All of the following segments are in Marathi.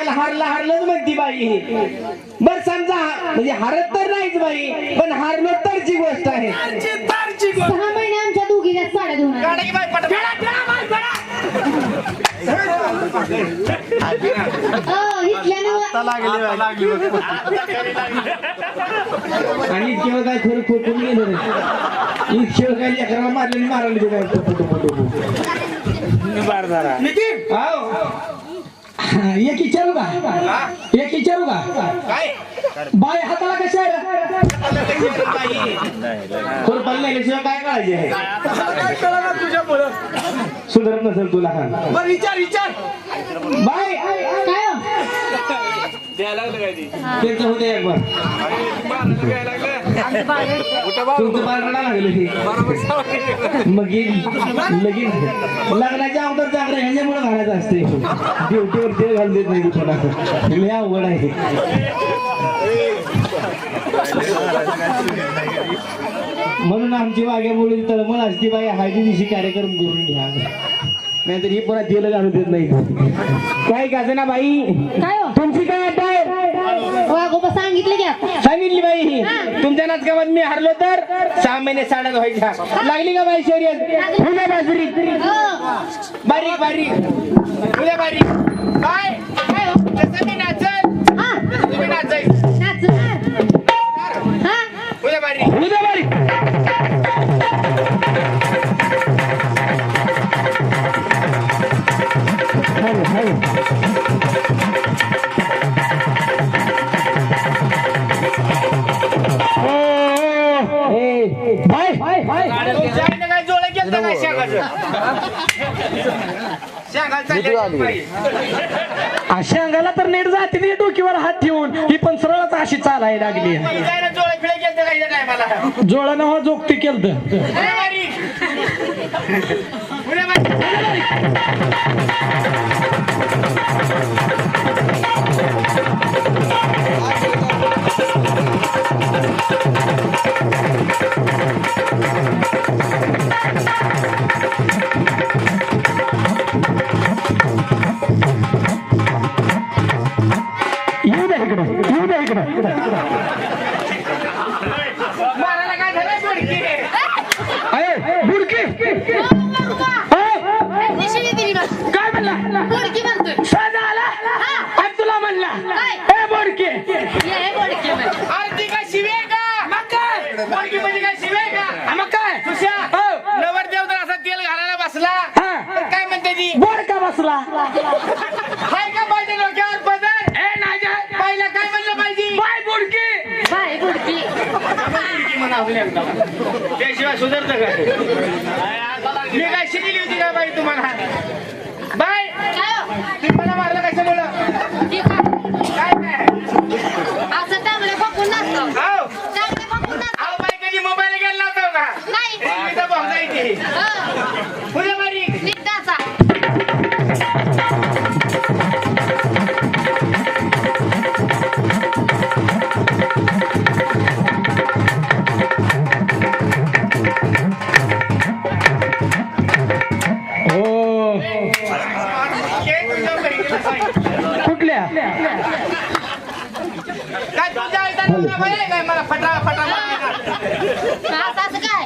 माणसाला हारला हारलंच म्हणती बाई बर समजा म्हणजे हारत तर नाहीच बाई पण हारलो तरची गोष्ट आहे. सहा महिने आमच्या दोघीच्या साड्या इथल्यानं आणि इतके वेळ काय खरं खोटून गेलं रे काय लेकराला मारले मारायला एक विचारू का? एक विचारू का? बाय हाताला कशा आहे खुरपाला नेल्याशिवाय काय काळजी आहे? सुधारत नसेल तुला. हा विचार विचार बाय काय हो? त्यांचं होते एक बार. तुमचं बाळ रडायला लागलं हे मग गेली लगीन लग्नाच्या अगोदर जागरण ह्याच्यामुळे घालायचं असते. ड्युटीवर ते घालून देत नाही कोणाचं. लय अवघड आहे. म्हणून आमची वाघ्यामुळे तळमळ असते बाई दिवशी कार्यक्रम करून घ्या. नाहीतर ही पुन्हा तेल घालून देत नाही. काय का ना बाई? काय हो? तुमची काय आहे सांगितलं की आता. सांगितली बाई. तुमच्या नाचकामात मी हरलो तर सहा महिने साड्या व्हायच्या लागली का बाई शर्यत? फुले बाजरी. अ, बारीक बारीक. फुले बारीक. काय काय हो? जसं मी नाचल हा, तसं तुम्ही नाचायचं नाचणार. हा? फुले बारीक. अशा अंगाला तर नेट जाते नाही डोकीवर हात ठेवून. ही पण सरळच अशी चालायला लागली. जायला जोडे फिळे केलं काय नाही मला? जोळानं हो जोगती केलं पुढे बारी त्याशिवाय सुधारत का मी काय शिकली होती का बाई तुम्हाला? बाय हो? तुम्ही मला मारलं कशामुळं हे. का? काय काय असं चांगलं हो बाई कधी मोबाईल गेला नव्हता का नाही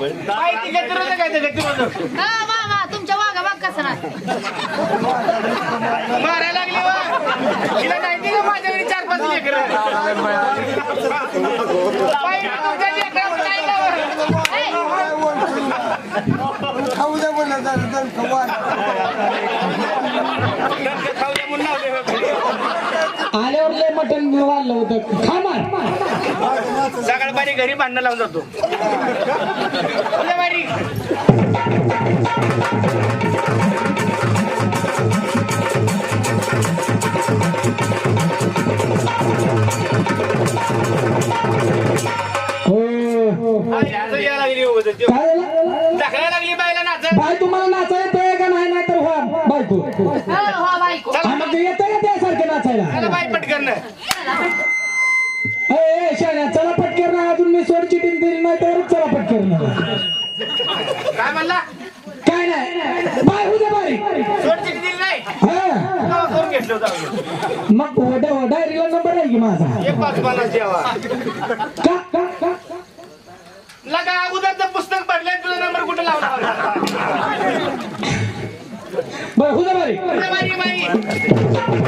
असं असं काय बाई ती गतिरोधक आहे ते गतिरोधक. हा वा वा तुमच्या वागा बघ कसं नाही मारायला लागली वा तिला नाही दिलं माझ्या घरी चार पाच लेकरं बाई तुमच्या लेकरावर नाही लावत. खाऊ द्या म्हणलं खवा खाऊ दे म्हणून लावले होते. आल्यावर लय मटण वाढलं होतं सकाळपारी घरी भांडणं लावून जातो. लागली हो नाच बाय तुम्हाला नाचायला येतंय का नाही? नाही तर व्हा. बायको. हो हो बायको. मग येतंय का त्यासारखं नाचायला? बाई पटकन. चिटिंग दिली नाही तर चला पटकर ना काय म्हणला? काय नाही. बाय हा. घेतलं होतं मग की माझा? पाच पन्नास जेवा. का का का? लगा अगोदरचं पुस्तक भरलंय तुझा नंबर कुठे लावला बरं हो दे बारी बाई.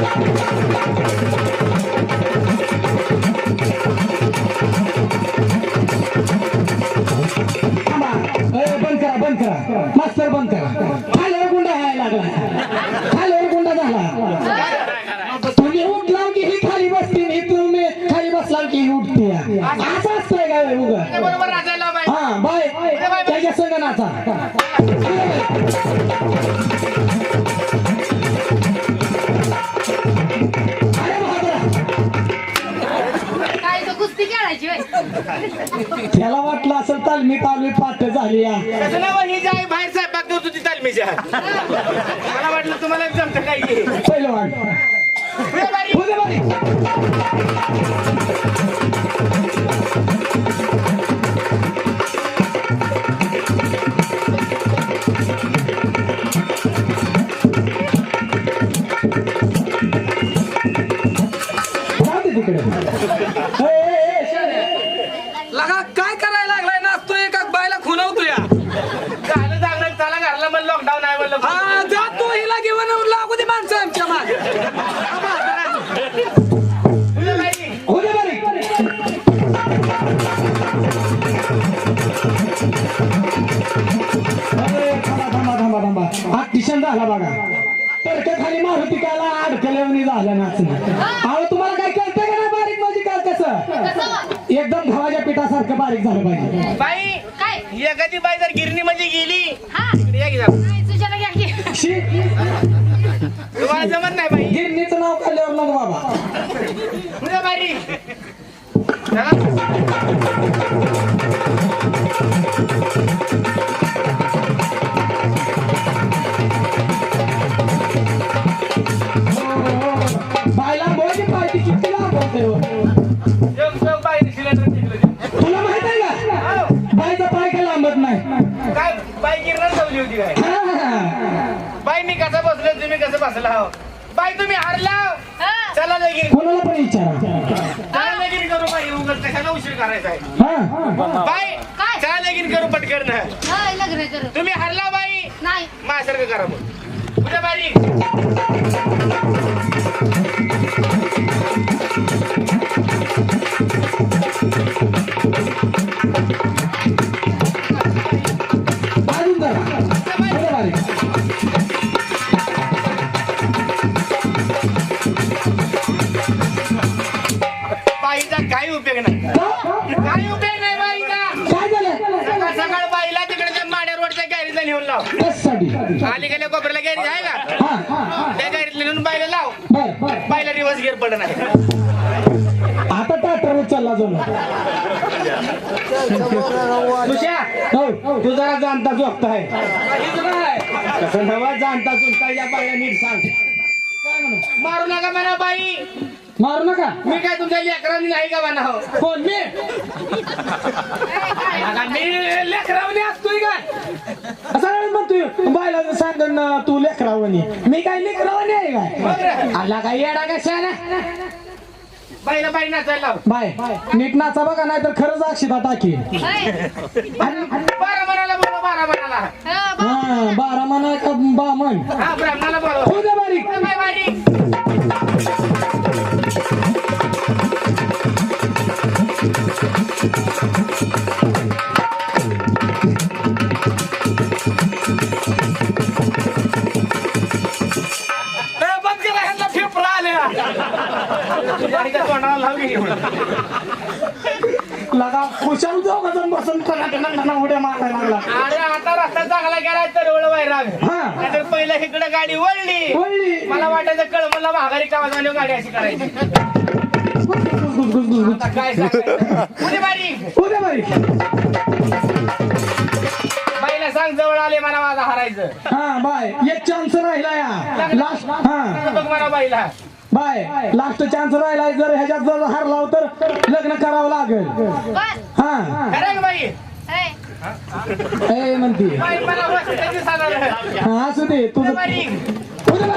मास्तर बंद करा खाल्यावर गुंडा व्हायला लागला. खाल्यावर गुंडा झाला. तुम्ही उठला की ही खाली बसते ही तुम्ही खाली बसला की ही उठते. असं असतंय काय उगा. हा बाय. त्याच्या संग नाचा अरे बापरे. काय तो कुस्ती खेळायची होय. त्याला वाटलं असं तालमी तालमी पाठ झाली या. आहे बाहेर साहेब देऊ तुझी तालमीच्या मला वाटलं तुम्हाला जमतं काय की पहिलं वाट पुढे बारी. हो दे बारी. जाऊ दे तिकडे झाला बघा. तडक्या खाली मारुती काला अडकल्यावनी झालं नाचणं. अहो तुम्हाला काय कळतंय का नाही बारीक म्हणजे काय कसं? एकदम गव्हाच्या पिठासारखं बारीक झालं पाहिजे. बाई काय? एखादी बाई जर गिरणी मध्ये गेली हा. तुम्हाला जमत नाही बाई. गिरणीचं नाव काढल्यावर बाबा. पुढे बाई मी कसं बसलो तुम्ही कसं बसला हो बाई तुम्ही हारला? हा. चला लगीन. कोणाला पण विचारा. चला लगीन करू बाई उगाच कशाला उशीर करायचा आहे? हा. बाई काय? चला लगीन करू पटकन. हा, लग्न करू. तुम्ही हारला बाई? नाही. माझ्यासारखं करा मग. उद्या बाई का? हा हा हा. त्या नेऊन लाव. बर बर बाईला दिवस घेर पड नाही आता ट्रॅक्टर चालला तुझ्या हो तू जरा जाणता जोगत आहे. कसं नवा जाणता जोगता या बाया नीट सांग. काय म्हणू? मारू नका म्हणा बाई. मारू नका? मी काय तुमच्या लेकरांनी नाही का म्हणा हो? कोण मी? मी लेकरावणी असतोय काय? असं म्हणतोय बायला सांग ना तू लेकरावणी. मी काय लेकरावणी आहे काय? आला काय येडा कशा ना बाईला बाई नाचायला लाव. बाय नीट नाचा बघा नाही तर खरंच अक्षिता टाकी होय. बारा मनाला बारा मनाला. हा, बारा म्हणा का हा ब्राह्मणाला हो बारीक. बाई उड्या मारायला लागला अरे आता रस्ता चांगला केला तर एवढं वैराग हा. नाहीतर पहिलं इकडे गाडी वळली. वळली. मला वाटायचं कळ मला माघारी कामा जाऊन गाडी अशी करायची. गुस, गुस, गुस, गुस. आता काय सांगायचं? पुढे बारी दे बारीक बाईला सांग जवळ आले मला माझा हारायचं. हा बाय. एक चान्स राहिला या. लास्ट हा. बघ मला बाईला बाय. लास्ट चान्स राहिला. जर ह्याच्यात जर हारला तर लग्न करावं लागेल. बस. हा. खरं का बाई? हे. ए म्हणती. हा असू दे तुझं तुझं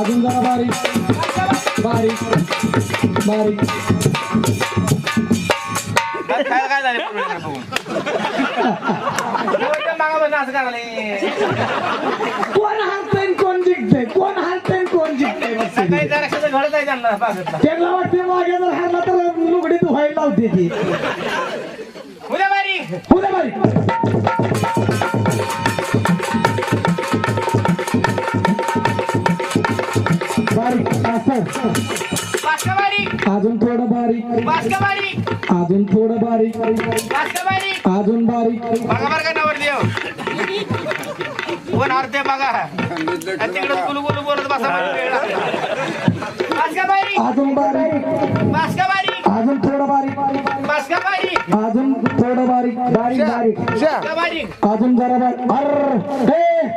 अजून जरा बारीक. बारीक. बारीक. काय झाले एवढं मागापासून असं करायला कोण हालतंय कोण जिंकतंय? कोण हालतंय कोण जिंकतंय. काही जरा घडत आहे त्यांना बागेतला त्यांना वाटते मागे जर हारला तर लुगडी धुवायला लावते ती. उद्या बारीक पुढे असं. बारीक अजून थोडं बारीक. बासका बारीक अजून थोडं बारीक. बासका बारीक अजून बारीक. बघा बरं का नवर देव कोण हरते बघा. तिकडे गुलू गुलू बोलत बसा बासका बारीक अजून बारीक. बासका बारीक अजून थोडं बारीक. बासका बारीक अजून थोडं बारीक. बारीक बारीक. अजून जरा बारीक अर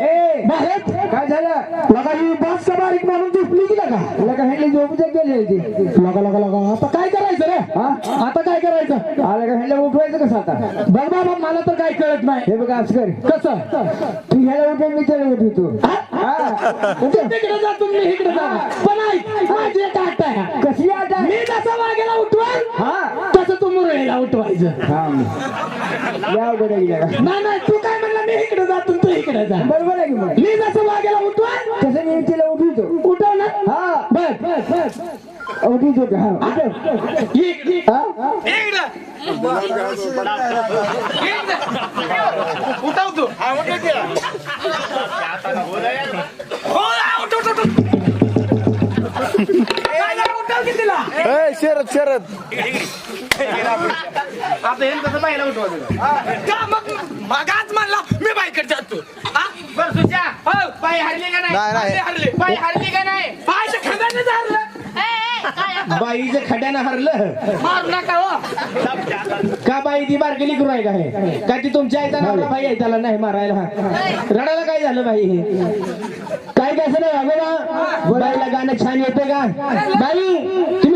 ए भारत काय झालं लगा ही बस बारीक म्हणून झोपली की? लगा लगा हेडली झोपूच्या गेली होती लगा लगा लगा. आता काय करायचं रे? हा? आता काय करायचं? आलं का हेडला उठवायचं कसं आता? बघ बाबा मला तर काय कळत नाही. हे बघा असं कर. कसं? तू ह्याला उठव मी त्याला उठवतो. तिकडे जा तुम्ही इकडे जा. पण ऐक माझी एक आट आहे. कसली आट आहे? मी जसं वाघेला उठवाल तसं तू मुरळीला उठवायचं. नाही नाही तू काय म्हणला मी इकडे जातो तू इकडे जा. बरोबर आहे की मी जसं वाघेला उठवा तसं मी तिला उठवतो उठव ना? हा. बस उठवतो हा. तू. हा उठव. हो शरद शरद. आता हे कसं बाईला उठवा का मग? मगाच म्हणला मी बाईकडे जातो. बाई हरली का नाही, नाही नाही. हरले. बाई हरली का नाही? पायच्या बाईचं खड्यानं हरलं. मारू नका हो. का बाई ती बारकेली करू आहे का हे? का ती तुमच्या आईचा नवरा बाई आहे? त्याला नाही मारायला. रडायला काय झालं बाई हे? काय कसं नाही अगोदर बाईला गाणं छान येते का? बाई तुम्ही